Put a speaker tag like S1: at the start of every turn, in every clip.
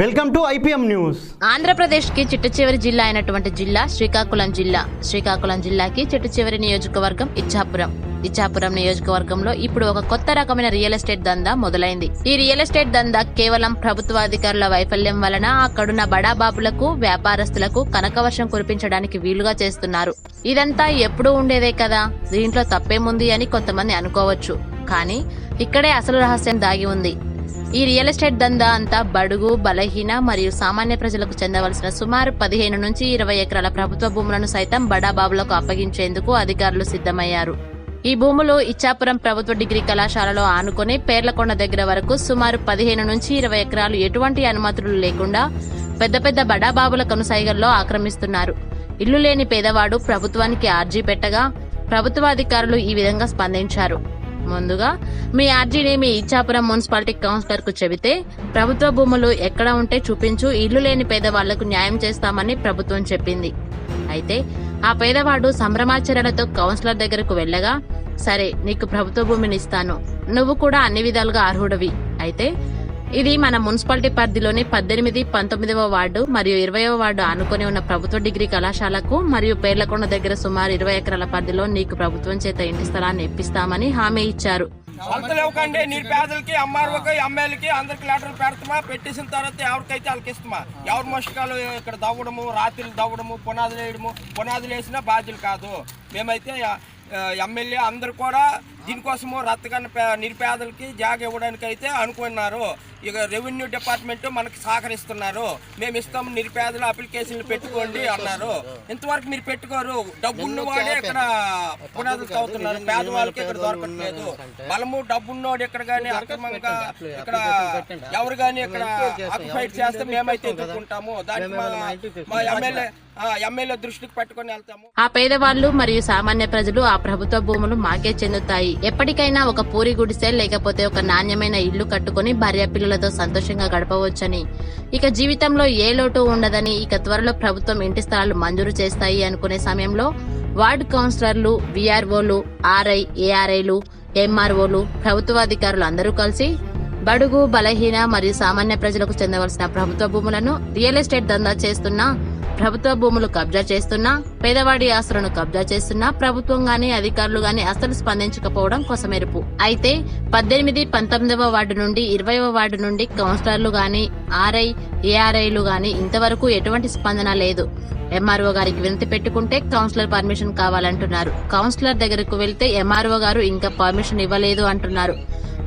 S1: Welcome to IPM news.
S2: ఆంధ్రప్రదేశ్కి చిట్ట చివరి జిల్లా అయినటువంటి జిల్లా శ్రీకాకుళం జిల్లా. శ్రీకాకుళం జిల్లాకి చిట్ట చివరి నియోజకవర్గం ఇచ్చాపురం. ఇచ్చాపురం నియోజకవర్గంలో ఇప్పుడు ఒక కొత్త రకమైన రియల్ ఎస్టేట్ దందా మొదలైంది. ఈ రియల్ ఎస్టేట్ దందా కేవలం ప్రభుత్వాధికారుల వైఫల్యం వలన అక్కడున్న బడాబాబులకు వ్యాపారస్తులకు కనకవర్షం కురిపించడానికి వీలుగా చేస్తున్నారు. ఇదంతా ఎప్పుడూ ఉండేదే కదా? దీంట్లో తప్పేముంది అని కొంతమంది అనుకోవచ్చు. కానీ ఇక్కడే అసలు రహస్యం దాగి ఉంది. ఈ రియల్ ఎస్టేట్ దందా అంతా బడుగు బలహీన మరియు సామాన్య ప్రజలకు చెందవలసిన సుమారు పదిహేను నుంచి ఇరవై ఎకరాల ప్రభుత్వ భూములను సైతం బడాబాబులకు అప్పగించేందుకు అధికారులు సిద్ధమయ్యారు. ఈ భూములు ఇచ్చాపురం ప్రభుత్వ డిగ్రీ కళాశాలలో ఆనుకొని పేర్లకొండ దగ్గర వరకు సుమారు పదిహేను నుంచి ఇరవై ఎకరాలు ఎటువంటి అనుమతులు లేకుండా పెద్ద పెద్ద బడాబాబుల కనుసైగల్లో ఆక్రమిస్తున్నారు. ఇల్లు లేని పేదవాడు ప్రభుత్వానికి ఆర్జీ పెట్టగా ప్రభుత్వాధికారులు ఈ విధంగా స్పందించారు. ముందుగా మీ ఆర్జీని మీ ఇచ్చాపురం మున్సిపాలిటీ కౌన్సిలర్కు చెబితే ప్రభుత్వ భూములు ఎక్కడ ఉంటే చూపించు ఇల్లు లేని పేదవాళ్ళకు న్యాయం చేస్తామని ప్రభుత్వం చెప్పింది. అయితే ఆ పేదవాడు సంభ్రమాచరణతో కౌన్సిలర్ దగ్గరకు వెళ్ళగా సరే నీకు ప్రభుత్వ భూమిని ఇస్తాను. నువ్వు కూడా అన్ని విధాలుగా అర్హుడవి. అయితే ఇది మన మున్సిపాలిటీ పరిధిలోని పద్దెనిమిది పంతొమ్మిదవ వార్డు మరియు ఇరవయవ వార్డు ఆనుకొని ఉన్న ప్రభుత్వ డిగ్రీ కళాశాలకు మరియు పేర్లకొండ దగ్గర సుమారు ఇరవై ఎకరాల పరిధిలో నీకు ప్రభుత్వం చేత ఇంటి స్థలాన్ని ఇప్పిస్తామని హామీ ఇచ్చారు.
S3: అంతలు ఇవ్వకండి నిరుపేదలకి ఎంఆర్ఓకి అమ్మాయిలకి అందరికి లెటర్ పెడతామా? పెట్టేసిన తర్వాత ఎవరికైతే వాళ్ళకి ఇస్తామా? ఎవరి మోషకాలు ఇక్కడ దవ్వడము రాత్రులు దవ్వడము పునాదులు వేయడము పునాదులు వేసినా బాధ్యులు కాదు. మేమైతే ఎమ్మెల్యే అందరు కూడా దీనికోసము రత్తగన్న నిరుపేదలకి జాగ ఇవ్వడానికి అయితే అనుకున్నారు. ఇక రెవెన్యూ డిపార్ట్మెంట్ మనకి సహకరిస్తున్నారు. మేము ఇస్తాం నిరుపేదలు అప్లికేషన్లు పెట్టుకోండి అన్నారు. ఇంతవరకు మీరు పెట్టుకోరు. డబ్బున్న వాడే ఇక్కడ పునాదులు తవ్వుతున్నారు. పేదవాళ్ళకి ఇక్కడ దొరకట్లేదు. బలము డబ్బున్నోడు ఇక్కడ కానీ అక్రమంగా ఇక్కడ ఎవరు కానీ ఇక్కడ ఆక్యుపైడ్ చేస్తే. మేమైతే ఎదుర్కొంటాము. దానికి మా ఎమ్మెల్యే ఎమ్మెల్యే దృష్టికి వెళ్తాము.
S2: ఆ పేదవాళ్ళు మరియు సామాన్య ప్రజలు ఆ ప్రభుత్వ భూములు మాకే చెందుతాయి. ఎప్పటికైనా ఒక పూరి గుడిసె లేకపోతే ఒక నాణ్యమైన ఇల్లు కట్టుకుని భార్య పిల్లలతో సంతోషంగా గడపవచ్చని. ఇక జీవితంలో ఏ లోటు ఉండదని ఇక త్వరలో ప్రభుత్వం ఇంటి స్థలాలు మంజూరు చేస్తాయి అనుకునే సమయంలో వార్డు కౌన్సిలర్లు విఆర్ఓలు ఆర్ఐ ఏఆర్ఐలు ఎంఆర్ఓలు ప్రభుత్వాధికారులు అందరూ కలిసి బడుగు బలహీన మరియు సామాన్య ప్రజలకు చెందవలసిన ప్రభుత్వ భూములను రియల్ ఎస్టేట్ దందా చేస్తున్నా ప్రభుత్వ భూములు కబ్జా చేస్తున్నా పేదవాడి ఆస్తులను కబ్జా చేస్తున్నా ప్రభుత్వం గాని అధికారులు గాని అసలు స్పందించకపోవడం కొసమెరుపు. అయితే పద్దెనిమిది పంతొమ్మిదవ వార్డు నుండి ఇరవైవ వార్డు నుండి కౌన్సిలర్లు గాని ఆర్ఐ ఏఆర్ఐలు గాని ఇంతవరకు ఎటువంటి స్పందన లేదు. ఎంఆర్ఓ గారికి వినతి పెట్టుకుంటే కౌన్సిలర్ పర్మిషన్ కావాలంటున్నారు. కౌన్సిలర్ దగ్గరకు వెళ్తే ఎంఆర్ఓ గారు ఇంకా పర్మిషన్ ఇవ్వలేదు అంటున్నారు.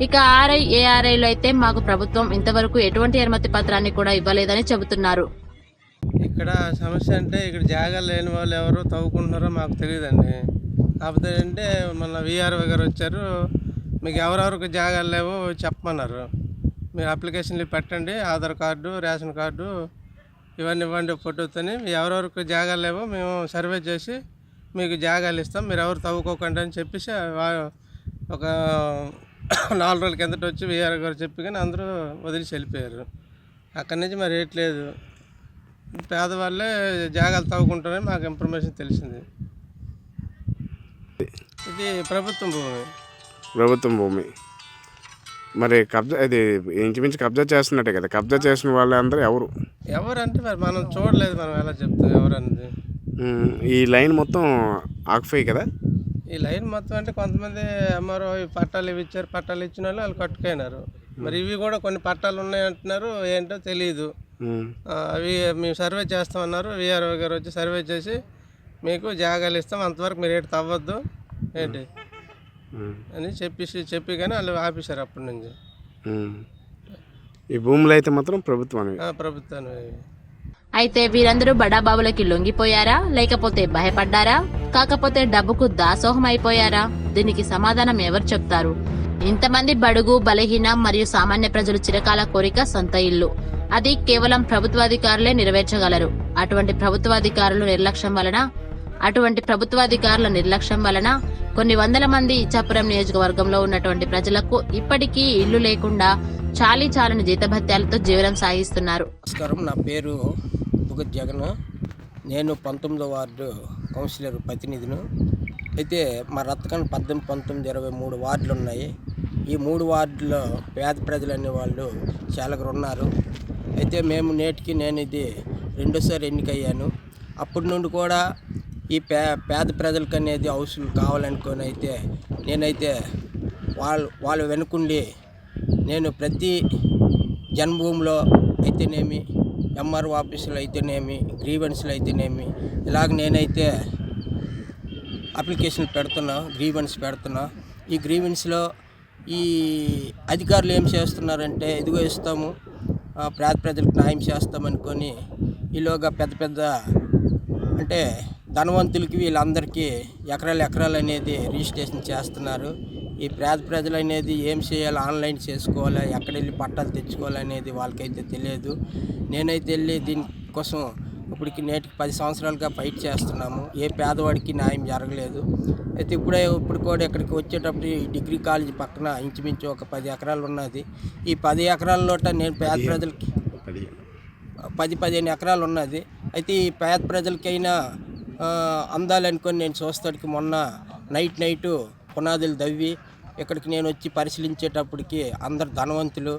S2: ఇక ఆర్ఐ ఏఆర్ఐలు అయితే మాకు ప్రభుత్వం ఇంతవరకు ఎటువంటి అనుమతి పత్రాన్ని కూడా ఇవ్వలేదని చెబుతున్నారు.
S4: ఇక్కడ సమస్య అంటే ఇక్కడ జాగాలు లేని వాళ్ళు ఎవరు తవ్వుకుంటున్నారో మాకు తెలియదండి. కాకపోతే అంటే మన విఆర్ఓ గారు వచ్చారు. మీకు ఎవరెవరికి జాగాలు లేవో చెప్పమన్నారు. మీరు అప్లికేషన్లు పెట్టండి ఆధార్ కార్డు రేషన్ కార్డు ఇవన్నీ ఇవ్వండి ఫోటోతోని. ఎవరెవరికి జాగాలు లేవో మేము సర్వే చేసి మీకు జాగాలు ఇస్తాం. మీరు ఎవరు తవ్వుకోకండి అని చెప్పేసి ఒక నాలుగు రోజుల కిందట వచ్చి విఆర్ గారు చెప్పి కానీ అందరూ వదిలేసి వెళ్ళిపోయారు. అక్కడి నుంచి మరి రేట్లేదు పేదవాళ్ళే జాగాలు తవ్వుకుంటారని మాకు ఇన్ఫర్మేషన్ తెలిసింది. ఇది ప్రభుత్వం భూమి.
S5: ప్రభుత్వం భూమి. మరి కబ్జా ఇది ఇంచుమించు కబ్జా చేస్తున్నట్టే కదా. కబ్జా చేసిన వాళ్ళందరూ ఎవరు?
S4: ఎవరంటే మరి మనం చూడలేదు మనం ఎలా చెప్తాం ఎవరన్నది.
S5: ఈ లైన్ మొత్తం ఆక్ఫై కదా?
S4: ఈ లైన్ మొత్తం అంటే కొంతమంది ఎంఆర్ఓ ఈ పట్టాలు ఇవి ఇచ్చారు పట్టాలు ఇచ్చిన వాళ్ళు వాళ్ళు కట్టుకున్నారు మరి ఇవి కూడా కొన్ని పట్టాలు ఉన్నాయి అంటున్నారు ఏంటో తెలియదు అవి మేము సర్వే చేస్తామన్నారు. విఆర్ఓ గారు వచ్చి సర్వే చేసి మీకు జాగాలు ఇస్తాం. అంతవరకు మీరు ఏంటి తవ్వద్దు. ఏంటి? అని చెప్పేసి చెప్పి కానీ వాళ్ళు ఆపేశారు అప్పటి నుంచి.
S5: ఈ భూములు అయితే మాత్రం ప్రభుత్వానికి
S4: ఆ, ప్రభుత్వాన్ని
S2: అయితే వీరందరూ బడాబాబులకి లొంగిపోయారా? లేకపోతే భయపడ్డారా? కాకపోతే డబ్బుకు దాసోహం అయిపోయారా దీనికి సమాధానం ఎవరు చెప్తారు? ఇంతమంది బడుగు బలహీన మరియు సామాన్య ప్రజలు చిరకాల కోరిక సొంత ఇల్లు. అది కేవలం ప్రభుత్వాధికారులే నెరవేర్చగలరు. అటువంటి ప్రభుత్వాధికారులు నిర్లక్ష్యం వలన అటువంటి ప్రభుత్వాధికారుల నిర్లక్ష్యం వలన కొన్ని వందల మంది ఇచ్చాపురం నియోజకవర్గంలో ఉన్నటువంటి ప్రజలకు ఇప్పటికీ ఇల్లు లేకుండా చాలీ చాలని జీతభత్యాలతో జీవనం సాగిస్తున్నారు.
S6: నమస్కారం నా పేరు భగత్ జగన్. నేను పంతొమ్మిదో వార్డు కౌన్సిలర్ ప్రతినిధిను. అయితే మా రత్తకన్ పద్దెనిమిది పంతొమ్మిది ఇరవై మూడు వార్డులు ఉన్నాయి. ఈ మూడు వార్డుల్లో పేద ప్రజలు అనే వాళ్ళు చాలా ఉన్నారు అయితే మేము నేటికి నేను ఇది రెండోసారి ఎన్నికయ్యాను. అప్పటి నుండి కూడా ఈ పే పేద ప్రజలకు అనేది హౌసులు కావాలనుకొని అయితే నేనైతే వాళ్ళు వాళ్ళు వెనుకుండి నేను ప్రతి జన్మభూమిలో అయితేనేమి ఎంఆర్ఓ ఆఫీసులో అయితేనేమి గ్రీవెన్స్లో అయితేనేమి ఇలాగ నేనైతే అప్లికేషన్ పెడుతున్నా గ్రీవెన్స్ పెడుతున్నా. ఈ గ్రీవెన్స్లో ఈ అధికారులు ఏం చేస్తున్నారంటే ఇదిగో ఇస్తాము పేద ప్రజలకు న్యాయం చేస్తామనుకొని ఈలోగా పెద్ద పెద్ద అంటే ధనవంతులకి వీళ్ళందరికీ ఎకరాలు ఎకరాలు అనేది రిజిస్ట్రేషన్ చేస్తున్నారు. ఈ పేద ప్రజలు అనేది ఏం చేయాలి ఆన్లైన్ చేసుకోవాలా ఎక్కడ వెళ్ళి పట్టాలు తెచ్చుకోవాలి అనేది వాళ్ళకైతే తెలియదు. నేనైతే వెళ్ళి దీనికోసం ఇప్పటికి నేటికి పది సంవత్సరాలుగా ఫైట్ చేస్తున్నాము. ఏ పేదవాడికి న్యాయం జరగలేదు. అయితే ఇప్పుడే ఇప్పుడు కూడా ఇక్కడికి వచ్చేటప్పుడు ఈ డిగ్రీ కాలేజీ పక్కన ఇంచుమించు ఒక పది ఎకరాలు ఉన్నది. ఈ పది ఎకరాల్లోట నేను పేద ప్రజలకి పది పదిహేను ఎకరాలు ఉన్నది. అయితే ఈ పేద ప్రజలకైనా అందాలనుకొని నేను చూస్తాడికి మొన్న నైట్ నైటు పునాదులు దవ్వి ఇక్కడికి నేను వచ్చి పరిశీలించేటప్పటికి అందరు ధనవంతులు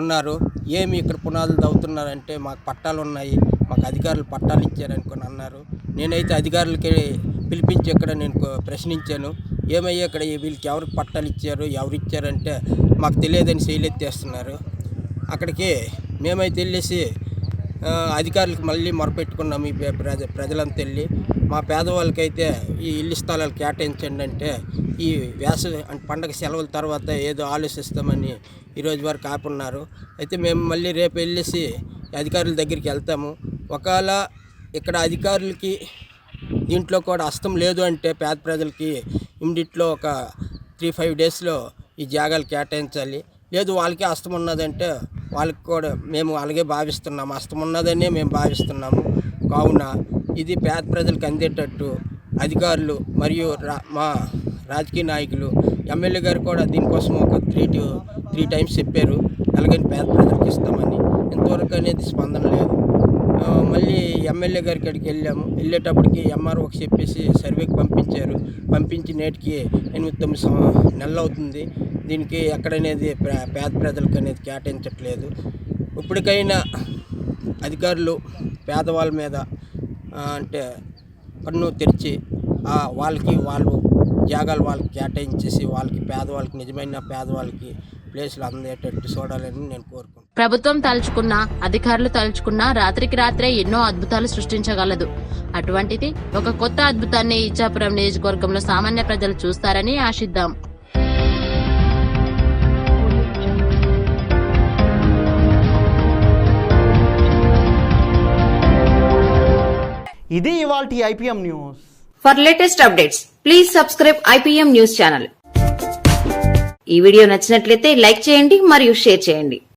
S6: ఉన్నారు. ఏమి ఇక్కడ పునాదులు తవ్వుతున్నారంటే మాకు పట్టాలు ఉన్నాయి. మాకు అధికారులు పట్టాలు ఇచ్చారనుకుని అన్నారు. నేనైతే అధికారులకి పిలిపించి ఇక్కడ నేను ప్రశ్నించాను. ఏమయ్యా ఇక్కడ వీళ్ళకి ఎవరికి పట్టాలు ఇచ్చారు ఎవరు ఇచ్చారంటే మాకు తెలియదని శైలెత్తేస్తున్నారు. అక్కడికి మేమైతే వెళ్ళేసి అధికారులకి అధికారులకు మళ్ళీ మొరపెట్టుకున్నాము ఈ ప్రజ ప్రజలంతా వెళ్ళి. మా పేదవాళ్ళకైతే ఈ ఇల్లు స్థలాలు కేటాయించండి అంటే ఈ వేసవి అంటే పండగ సెలవుల తర్వాత ఏదో ఆలోచిస్తామని ఈరోజు వరకు ఆపున్నారు. అయితే మేము మళ్ళీ రేపు వెళ్ళేసి అధికారుల దగ్గరికి వెళ్తాము. ఒకవేళ ఇక్కడ అధికారులకి దీంట్లో కూడా అస్తం లేదు అంటే పేద ప్రజలకి ఇమ్మీడియట్లో ఒక త్రీ ఫైవ్ డేస్లో ఈ జాగాలు కేటాయించాలి. లేదు వాళ్ళకే అస్తం ఉన్నదంటే వాళ్ళకి కూడా మేము అలాగే భావిస్తున్నాము. అస్తం ఉన్నదనే మేము భావిస్తున్నాము. కావున ఇది పేద ప్రజలకు అందేటట్టు అధికారులు మరియు రా మా రాజకీయ నాయకులు ఎమ్మెల్యే గారు కూడా దీనికోసం ఒక త్రీ టు త్రీ టైమ్స్ చెప్పారు. అలాగే పేద ప్రజలకు ఇస్తామని. ఇంతవరకు అనేది స్పందన లేదు. మళ్ళీ ఎమ్మెల్యే గారి కాడికి వెళ్ళాము. వెళ్ళేటప్పటికి ఎంఆర్ఓకి చెప్పేసి సర్వేకి పంపించారు. పంపించి నేటికి ఎనిమిది తొమ్మిది సం- నెలలు అవుతుంది దీనికి ఎక్కడనేది పేద ప్రజలకు అనేది కేటాయించట్లేదు. ఇప్పటికైనా అధికారులు పేదవాళ్ళ మీద అంటే కన్ను తెరిచి ఆ, వాళ్ళకి వాళ్ళు జాగాలు వాళ్ళకి కేటాయించేసి వాళ్ళకి పేదవాళ్ళకి నిజమైన పేదవాళ్ళకి ప్లేసులు అందేటట్టు చూడాలని నేను కోరుకుంటున్నాను.
S2: ప్రభుత్వం తలుచుకున్నా అధికారులు తలుచుకున్నా రాత్రికి రాత్రే ఎన్నో అద్భుతాలు సృష్టించగలదు. అటువంటిది ఒక కొత్త అద్భుతాన్ని ఇచ్చాపురం నియోజకవర్గంలో సామాన్య ప్రజలు చూస్తారని ఆశిద్దాం.
S1: ఇది ఇవాల్టి IPM news.
S7: For latest updates please subscribe IPM news channel ఈ వీడియో నచ్చినట్లయితే లైక్ చేయండి మరియు షేర్ చేయండి.